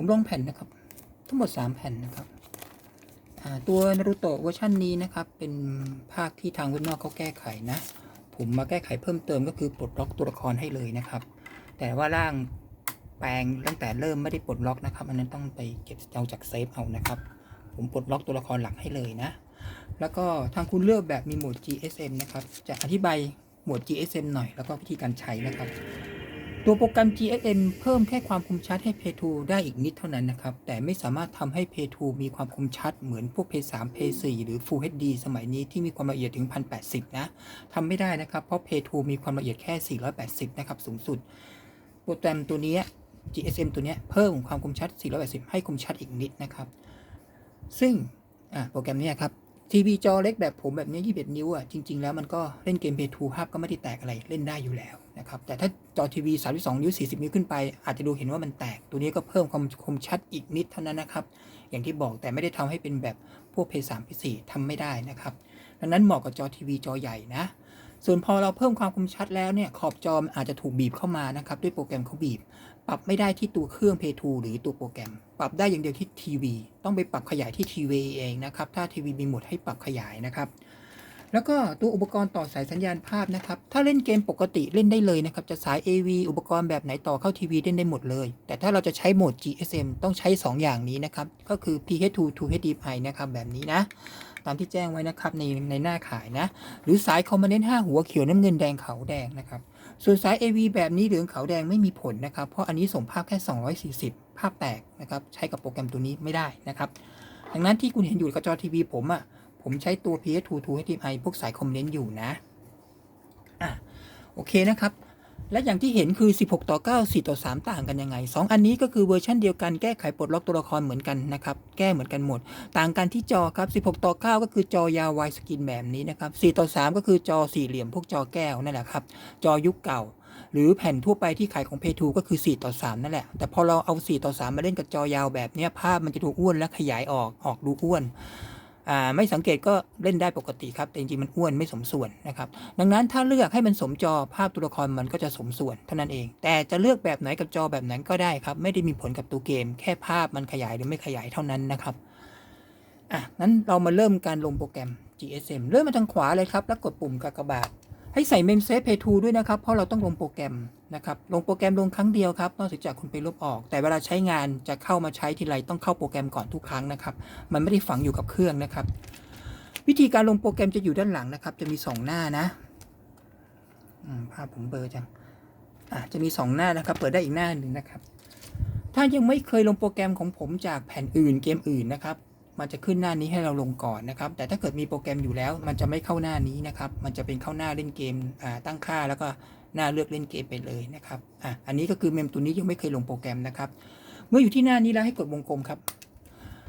ผมลงแผ่นนะครับ ทั้งหมด 3 แผ่นนะครับตัวนารูโตะเวอร์ชันนี้นะครับ เป็นภาคที่ทางเว็บนอกเขาแก้ไขนะ ผมมาแก้ไขเพิ่มเติมก็คือปลดล็อกตัวละครให้เลยนะครับ แต่ว่าร่างแปลงตั้งแต่เริ่มไม่ได้ปลดล็อกนะครับ อันนั้นต้องไปเก็บเอาจากเซฟเอานะครับ ผมปลดล็อกตัวละครหลักให้เลยนะ แล้วก็ทางคุณเลือกแบบมีโหมด GSM นะครับ จะอธิบายโหมด GSM หน่อยแล้วก็วิธีการใช้นะครับ ตัวโปรแกรม GSM เพิ่มแค่ความคมชัดให้ p a y 2ได้อีกนิดเท่านั้นนะครับ แต่ไม่สามารถทำให้ p a y 2มีความคมชัดเหมือนพวก p a y 3 p a y 4หรือ Full HD สมัยนี้ที่มีความละเอียดถึง 1080 นะทำไม่ได้นะครับ เพราะ p a y 2มีความละเอียดแค่ 480 นะครับ สูงสุด โปรแกรมตัวนี้ GSM ตัวนี้เพิ่มความคมชัด 480 ให้คมชัดอีกนิดนะครับ ซึ่งโปรแกรมนี้ครับ ทีวีจอเล็กแบบผมแบบนี้ 21 นิ้วอะจริง ๆ แล้วมันก็เล่นเกมเพย์ทูภาพก็ไม่ได้แตกอะไรเล่นได้อยู่แล้วนะครับแต่ถ้าจอทีวี 32 นิ้ว 40 นิ้วขึ้นไป อาจจะดูเห็นว่ามันแตก ตัวนี้ก็เพิ่มความคมชัดอีกนิดเท่านั้นนะครับ อย่างที่บอกแต่ไม่ได้ทำให้เป็นแบบพวกเพย์สามเพย์สี่ทำไม่ได้นะครับดังนั้นเหมาะกับจอทีวีจอใหญ่นะ ส่วนพอเราเพิ่มความคมชัดแล้วเนี่ยขอบจอมอาจจะถูกบีบเข้ามานะครับด้วยโปรแกรมเขาบีบ ปรับไม่ได้ที่ตัวเครื่อง Play 2หรือตัวโปรแกรม ปรับได้อย่างเดียวที่ทีวีต้องไปปรับขยายที่ทีวีเองนะครับถ้าทีวีมีหมดให้ปรับขยายนะครับแล้วก็ตัวอุปกรณ์ต่อสายสัญญาณภาพนะครับ ถ้าเล่นเกมปกติเล่นได้เลยนะครับ จะสาย AV อุปกรณ์แบบไหนต่อเข้าทีวีเล่นได้หมดเลย แต่ถ้าเราจะใช้โหมด GSM ต้องใช้ 2 อย่างนี้นะครับ ก็คือ PH2 to HDMI นะครับแบบนี้นะามที่แจ้งไว้นะครับในในหน้าขายนะ หรือสายคอมมานเดนต์5หัวเขียวน้ำเงินแดงขาวแดงนะครับ ส่วนสาย AV แบบนี้เหลืองขาวแดงไม่มีผลนะครับ เพราะอันนี้ส่งภาพแค่ 240 ภาพแตกนะครับ ใช้กับโปรแกรมตัวนี้ไม่ได้นะครับ ดังนั้นที่คุณเห็นอยู่กับจอทีวีผมอะ่ะ ผมใช้ตัว PS2 to HDMI พวกสายคอมเมนต์อยู่นะ อะ โอเคนะครับ และอย่างที่เห็นคือ 16 ต่อ 9 4 ต่อ 3 ต่างกันยังไง 2 อันนี้ก็คือเวอร์ชันเดียวกันแก้ไขปลดล็อกตัวละครเหมือนกันนะครับ แก้เหมือนกันหมด ต่างกันที่จอครับ 16 ต่อ 9 ก็คือจอยาววายสกินแบบนี้นะครับ 4 ต่อ 3 ก็คือจอสี่เหลี่ยมพวกจอแก้วนั่นแหละครับ จอยุคเก่า หรือแผ่นทั่วไปที่ขายของ p 2ก็คือ 4 ต่อ 3 นั่นแหละ แต่พอเราเอา 4 ต่อ 3 มาเล่นกับจอยาวแบบนี้ภาพมันจะดูอ้วนและขยายออก ออกดูอ้วน ไม่สังเกตก็เล่นได้ปกติครับแต่จริงๆมันอ้วนไม่สมส่วนนะครับดังนั้นถ้าเลือกให้มันสมจอภาพตัวละครมันก็จะสมส่วนเท่านั้นเอง แต่จะเลือกแบบไหนกับจอแบบนั้นก็ได้ครับ ไม่ได้มีผลกับตัวเกม แค่ภาพมันขยายหรือไม่ขยายเท่านั้นนะครับอะงั้นเรามาเริ่มการลงโปรแกรม GSM เริ่มมาทางขวาเลยครับ แล้วกดปุ่มกากบาท ให้ใส่ Mem Safe Pay 2ด้วยนะครับ เพราะเราต้องลงโปรแกรมนะครับ ลงโปรแกรมลงครั้งเดียวครับ นอกจากคุณไปลบออก แต่เวลาใช้งานจะเข้ามาใช้ทีไรต้องเข้าโปรแกรมก่อนทุกครั้งนะครับ มันไม่ได้ฝังอยู่กับเครื่องนะครับ วิธีการลงโปรแกรมจะอยู่ด้านหลังนะครับ จะมีสองหน้านะภาพผมเบลอจังะจะมีสองหน้านะครับ เปิดได้อีกหน้าหนึ่งนะครับ ถ้ายังไม่เคยลงโปรแกรมของผมจากแผ่นอื่นเกมอื่นนะครับ มันจะขึ้นหน้านี้ให้เราลงก่อนนะครับ แต่ถ้าเกิดมีโปรแกรมอยู่แล้ว มันจะไม่เข้าหน้านี้นะครับ มันจะเป็นเข้าหน้าเล่นเกมตั้งค่าแล้วก็หน้าเลือกเล่นเกมไปเลยนะครับอะอันนี้ก็คือเมมตัวนี้ยังไม่เคยลงโปรแกรมนะครับ เมื่ออยู่ที่หน้านี้แล้วให้กดวงกลมครับ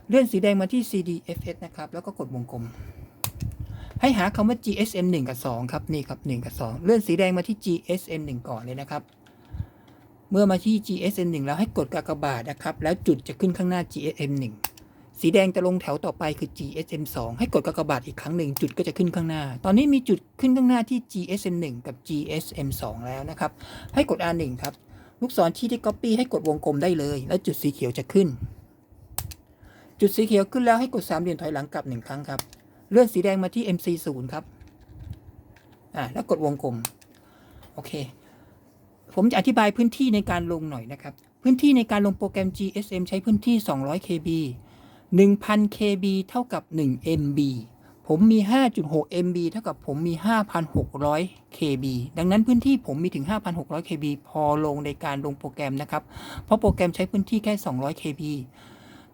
เลื่อนสีแดงมาที่ CDFS นะครับ แล้วก็กดวงกลม ให้หาคำว่า GSM 1 กับ 2 ครับ นี่ครับ 1 กับ 2 เลื่อนสีแดงมาที่ GSM 1 ก่อนเลยนะครับ เมื่อมาที่ GSM 1 แล้วให้กดกากบาทนะครับ แล้วจุดจะขึ้นข้างหน้า GSM 1 สีแดงจะลงแถวต่อไปคือ GSM 2ให้กดกากบาทอีกครั้งหนึ่งจุดก็จะขึ้นข้างหน้า ตอนนี้มีจุดขึ้นข้างหน้าที่ GSM 1กับ GSM 2แล้วนะครับ ให้กด R1 ครับ ลูกศรชี้ที่ Copy ให้กดวงกลมได้เลย แล้วจุดสีเขียวจะขึ้น จุดสีเขียวขึ้นแล้วให้กดสามเหลี่ยมถอยหลังกลับหนึ่งครั้งครับ เลื่อนสีแดงมาที่ MC0 ครับ อ่าแล้วกดวงกลม โอเค ผมจะอธิบายพื้นที่ในการลงหน่อยนะครับ พื้นที่ในการลงโปรแกรม GSM ใช้พื้นที่ 200 KB 1000 KB เท่ากับ 1 MB ผมมี 5.6 MB เท่ากับผมมี 5,600 KB ดังนั้นพื้นที่ผมมีถึง 5,600 KB พอลงในการลงโปรแกรมนะครับ เพราะโปรแกรมใช้พื้นที่แค่ 200 KB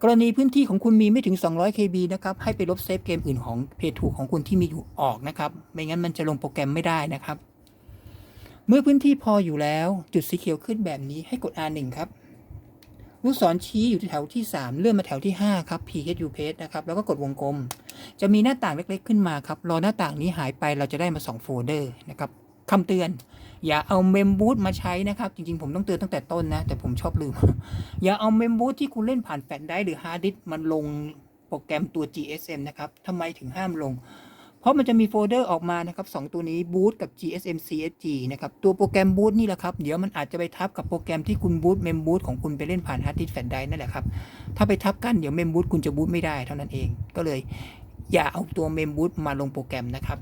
กรณีพื้นที่ของคุณมีไม่ถึง 200 KB นะครับ ให้ไปลบเซฟเกมอื่นของเพจถูกของคุณที่มีอยู่ออกนะครับ ไม่งั้นมันจะลงโปรแกรมไม่ได้นะครับ เมื่อพื้นที่พออยู่แล้ว จุดสีเขียวขึ้นแบบนี้ให้กด R1 ครับ ลูกศรชี้อยู่ที่แถวที่ 3 เลื่อนมาแถวที่ 5 ครับ PHU page นะครับ แล้วก็กดวงกลม จะมีหน้าต่างเล็กๆขึ้นมาครับ รอหน้าต่างนี้หายไปเราจะได้มา 2 โฟลเดอร์นะครับคำเตือน อย่าเอาเมมบูตมาใช้นะครับ จริงๆ ผมต้องเตือนตั้งแต่ต้นนะ แต่ผมชอบลืม อย่าเอาเมมบูตที่คุณเล่นผ่านแฟลชไดร์หรือฮาร์ดดิสก์มันลงโปรแกรมตัว GSM นะครับทำไมถึงห้ามลง เพราะมันจะมีโฟลเดอร์ออกมานะครับสองตัวนี้ boot กับ GSM CSG นะครับ ตัวโปรแกรม boot นี่แหละครับ เดี๋ยวมันอาจจะไปทับกับโปรแกรมที่คุณ boot mem boot ของคุณไปเล่นผ่าน hard disk flash drive นั่นแหละครับ ถ้าไปทับกันเดี๋ยว mem boot คุณจะ boot ไม่ได้เท่านั้นเอง ก็เลย อย่าเอาตัว mem boot มาลงโปรแกรมนะครับ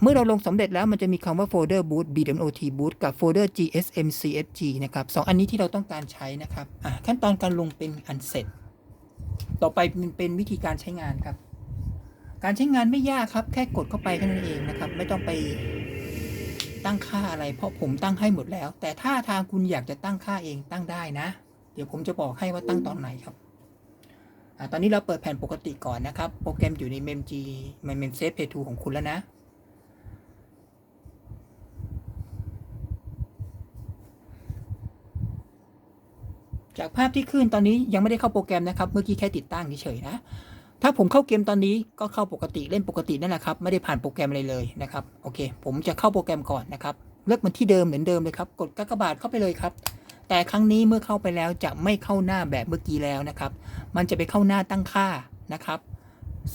เมื่อเราลงสำเร็จแล้วมันจะมีคำว่าโฟลเดอร์ boot bmot boot กับโฟลเดอร์ gsm csg นะครับสองอันนี้ที่เราต้องการใช้นะครับขั้นตอนการลงเป็นอันเสร็จ ต่อไปเป็นวิธีการใช้งานครับ การใช้งานไม่ยากครับ แค่กดเข้าไปแค่นั้นเองนะครับ ไม่ต้องไปตั้งค่าอะไร เพราะผมตั้งให้หมดแล้ว แต่ถ้าทางคุณอยากจะตั้งค่าเองตั้งได้นะ เดี๋ยวผมจะบอกให้ว่าตั้งตอนไหนครับอตอนนี้เราเปิดแผ่นปกติก่อนนะครับ โปรแกรมอยู่ใน memg mem save pay to ของคุณแล้วนะจากภาพที่ขึ้นตอนนี้ยังไม่ได้เข้าโปรแกรมนะครับ เมื่อกี้แค่ติดตั้งเฉยๆนะ ถ้าผมเข้าเกมตอนนี้ก็เข้าปกติเล่นปกตินั่นแหละครับ ไม่ได้ผ่านโปรแกรมอะไรเลยนะครับ โอเค ผมจะเข้าโปรแกรมก่อนนะครับ เลือกมันที่เดิมเหมือนเดิมเลยครับ กดกากบาทเข้าไปเลยครับ แต่ครั้งนี้เมื่อเข้าไปแล้วจะไม่เข้าหน้าแบบเมื่อกี้แล้วนะครับ มันจะไปเข้าหน้าตั้งค่านะครับ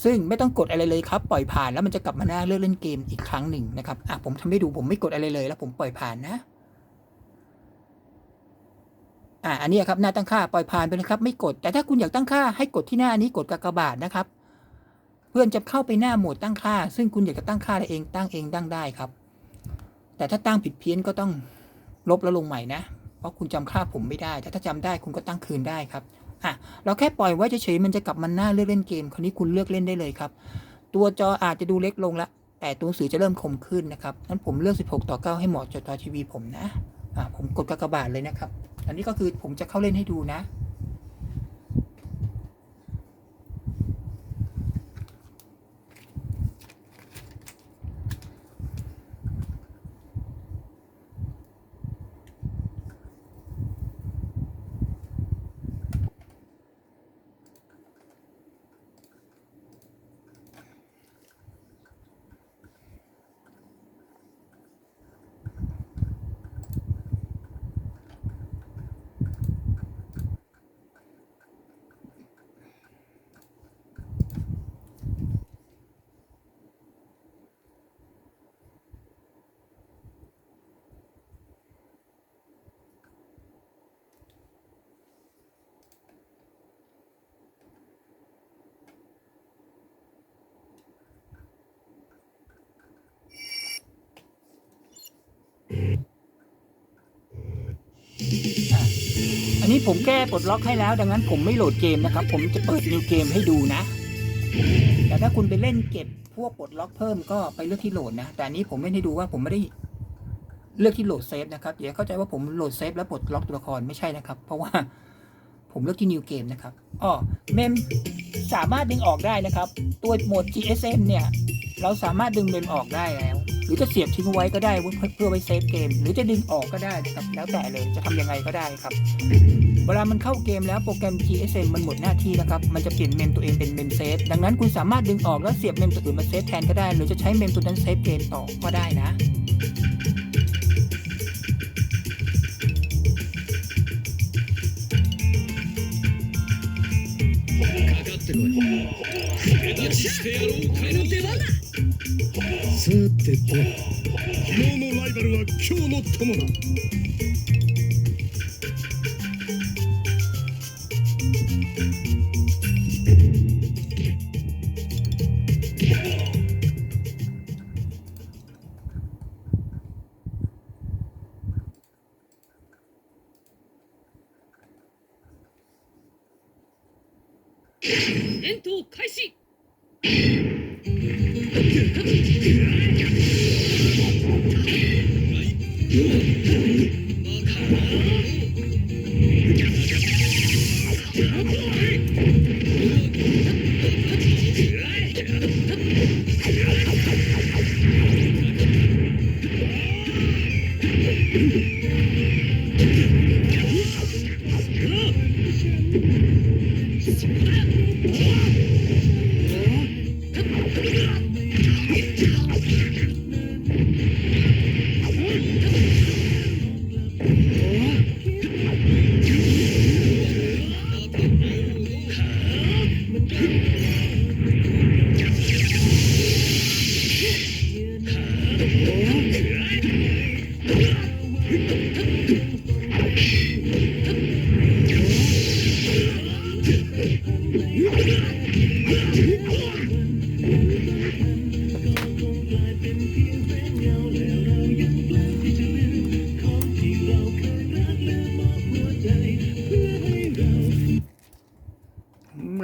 ซึ่งไม่ต้องกดอะไรเลยครับ ปล่อยผ่านแล้วมันจะกลับมาหน้าเลือกเล่นเกมอีกครั้งหนึ่งนะครับ อะผมทำให้ดูผมไม่กดอะไรเลยแล้วผมปล่อยผ่านนะ อ่าอันนี้ครับหน้าตั้งค่าปล่อยผ่านไปนะครับไม่กด แต่ถ้าคุณอยากตั้งค่าให้กดที่หน้านี้กดกากบาทนะครับ เพื่อนจะเข้าไปหน้าโหมดตั้งค่า ซึ่งคุณอยากจะตั้งค่าเองตั้งเองตั้งได้ครับ แต่ถ้าตั้งผิดเพี้ยนก็ต้องลบแล้วลงใหม่นะเพราะคุณจำค่าผมไม่ได้ แต่ถ้าจำได้คุณก็ตั้งคืนได้ครับอะเราแค่ปล่อยไว้เฉยๆมันจะกลับมาหน้าเลือกเล่นเกม คราวนี้คุณเลือกเล่นได้เลยครับ ตัวจออาจจะดูเล็กลงละแต่ตัวหนังสือจะเริ่มคมขึ้นนะครับนั้นผมเลือก 16 ต่อ 9 ให้เหมาะจอทีวีผมนะอะผมกดกากบาทเลยนะครับ อันนี้ก็คือผมจะเข้าเล่นให้ดูนะ ผมแก้ปลดล็อกให้แล้ว ดังนั้นผมไม่โหลดเกมนะครับ ผมจะเปิดนิวเกมให้ดูนะ แต่ถ้าคุณไปเล่นเก็บพวกปลดล็อกเพิ่มก็ไปเลือกที่โหลดนะ แต่อันนี้ผมเล่นให้ดูว่าผมไม่ได้เลือกที่โหลดเซฟนะครับอย่าเข้าใจว่าผมโหลดเซฟแล้วปลดล็อกตัวละครไม่ใช่นะครับ เพราะว่าผมเลือกที่นิวเกมนะครับอ๋อเมมสามารถดึงออกได้นะครับ ตัวโหมด GSM เนี่ย เราสามารถดึงเมมออกได้แล้ว หรือจะเสียบทิ้งไว้ก็ได้เพื่อเพื่อไว้เซฟเกม หรือจะดึงออกก็ได้นะครับ แล้วแต่เลยจะทำยังไงก็ได้ครับ เวลามันเข้าเกมแล้วโปรแกรม GSM มันหมดหน้าที่แล้วครับ มันจะเปลี่ยนเมมตัวเองเป็นเมมเซฟ ดังนั้นคุณสามารถดึงออกแล้วเสียบเมมตัวอื่นมาเซฟแทนก็ได้ หรือจะใช้เมมตัวนั้นเซฟเกมต่อก็ได้นะ かかってこい手出ししてやろうかの出番ださてと昨日のライバルは今日の友だ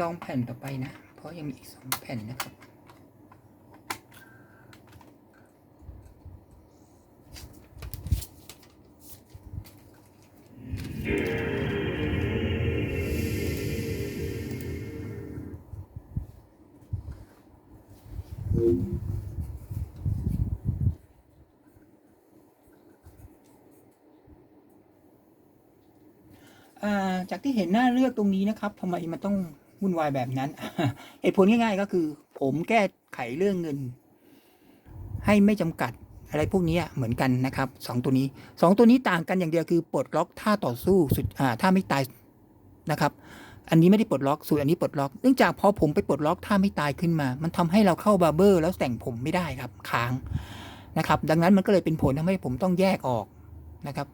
ลองแผ่นต่อไปนะ เพราะยังมีอีกสองแผ่นนะครับ จากที่เห็นหน้าเลือกตรงนี้นะครับทำไมมันต้องวุ่นวายแบบนั้นเหตุผลง่ายๆก็คือ ผมแก้ไขเรื่องเงิน ให้ไม่จำกัดอะไรพวกนี้เหมือนกันนะครับสองตัวนี้สองตัวนี้ต่างกันอย่างเดียวคือปลดล็อกท่าต่อสู้สุดอ่าท่าไม่ตายนะครับ อันนี้ไม่ได้ปลดล็อกส่วนอันนี้ปลดล็อกเนื่องจากพอผมไปปลดล็อกท่าไม่ตายขึ้นมา มันทำให้เราเข้าบาร์เบอร์ แล้วแต่งผมไม่ได้ครับค้างนะครับ ดังนั้นมันก็เลยเป็นผลทำให้ผมต้องแยกออกนะครับ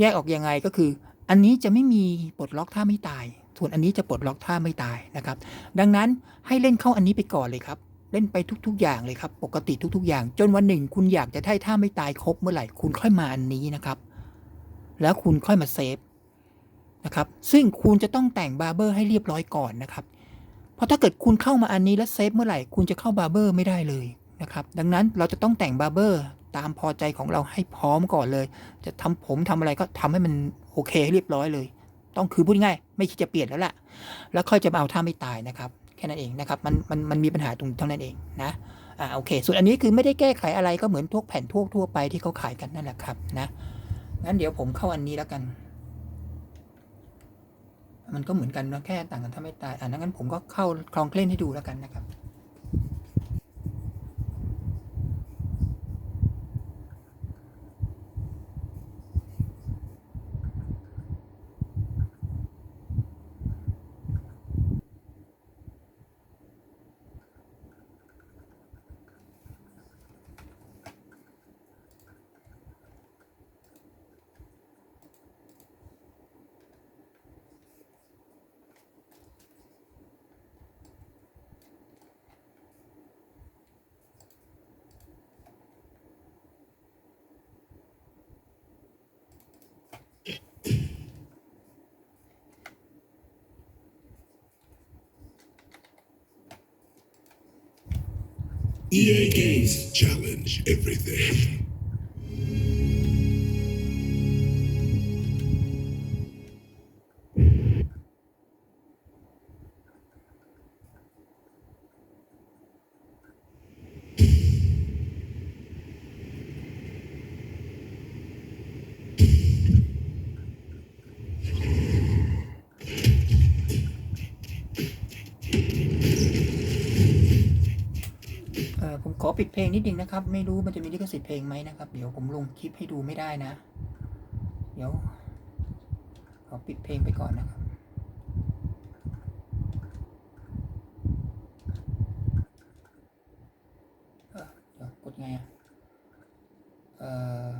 แยกออกยังไงก็คือ อันนี้จะไม่มีปลดล็อกท่าไม่ตาย ส่วนอันนี้จะปลดล็อกท่าไม่ตายนะครับ ดังนั้นให้เล่นเข้าอันนี้ไปก่อนเลยครับ เล่นไปทุก ๆ อย่างเลยครับ ปกติทุก ๆ อย่าง จนวันหนึ่ง คุณอยากจะได้ท่าไม่ตายครบเมื่อไหร่ คุณค่อยมาอันนี้นะครับ แล้วคุณค่อยมาเซฟนะครับ ซึ่งคุณจะต้องแต่งบาร์เบอร์ให้เรียบร้อยก่อนนะครับ เพราะถ้าเกิดคุณเข้ามาอันนี้แล้วเซฟเมื่อไหร่ คุณจะเข้าบาร์เบอร์ไม่ได้เลยนะครับ ดังนั้นเราจะต้องแต่งบาร์เบอร์ ตามพอใจของเราให้พร้อมก่อนเลย จะทำผมทำอะไรก็ทำให้มันโอเคให้เรียบร้อยเลย ต้องคือพูดง่ายไม่คิดจะเปลี่ยนแล้วล่ะ แล้วค่อยจะมาเอาท่าไม่ตายนะครับแค่นั้นเองนะครับมันมันมันมีปัญหาตรงเท่านั้นเองนะอ่าโอเค ส่วนอันนี้คือไม่ได้แก้ไขอะไรก็เหมือนทุกแผ่นทั่วทั่วไปที่เขาขายกันนั่นแหละครับนะงั้นเดี๋ยวผมเข้าอันนี้แล้วกัน มันก็เหมือนกันนะแค่ต่างกันถ้าไม่ตายอ่างั้นผมก็เข้าคลองเคล่นให้ดูแล้วกันนะครับ EA Games challenge everything. ผมขอปิดเพลงนิดนึงนะครับ ไม่รู้มันจะมีลิขสิทธิ์เพลงไหมนะครับ เดี๋ยวผมลงคลิปให้ดูไม่ได้นะ เดี๋ยว ขอปิดเพลงไปก่อนนะครับเออเดี๋ยวกดไงอะเอ่อ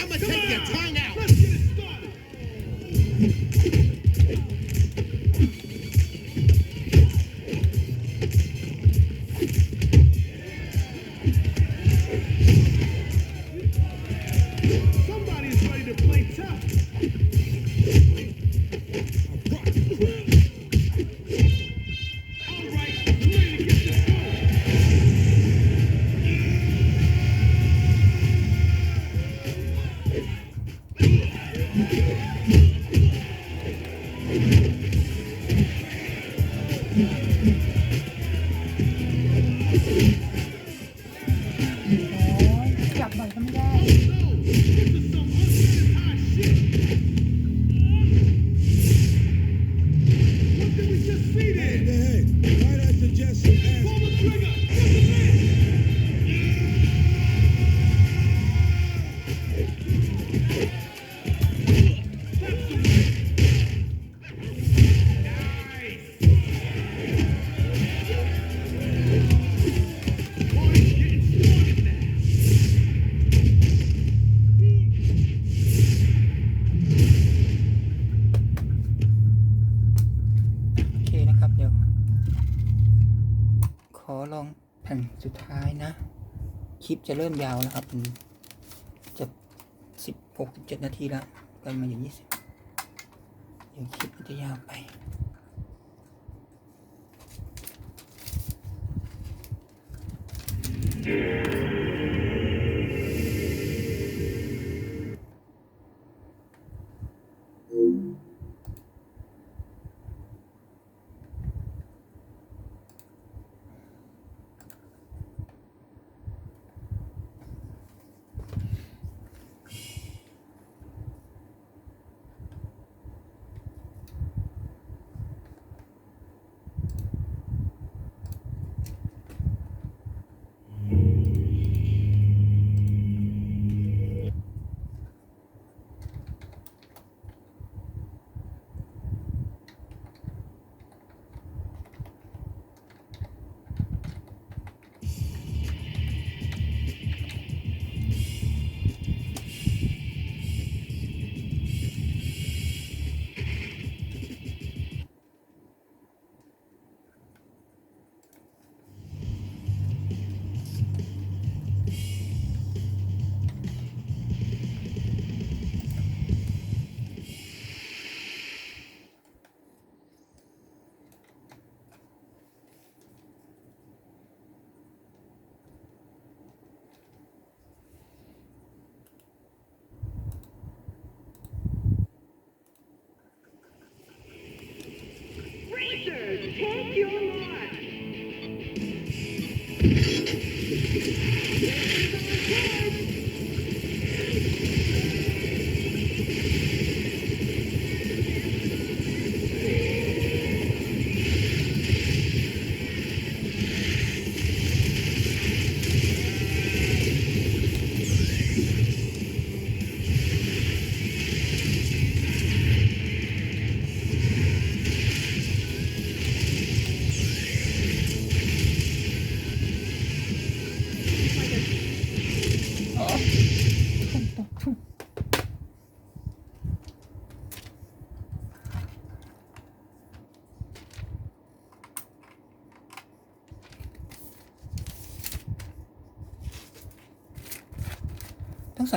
I'm going to take your time. Thank you. คลิปจะเริ่มยาวแล้วครับจะสิบหกสิบเจ็ดนาทีแล้วกันมาอย่งยี่สิบเดี๋ยวคลิปมันจะยาวไป Yeah.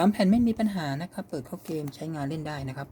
3 แผ่นไม่มีปัญหานะครับ เปิดเข้าเกมใช้งานเล่นได้นะครับ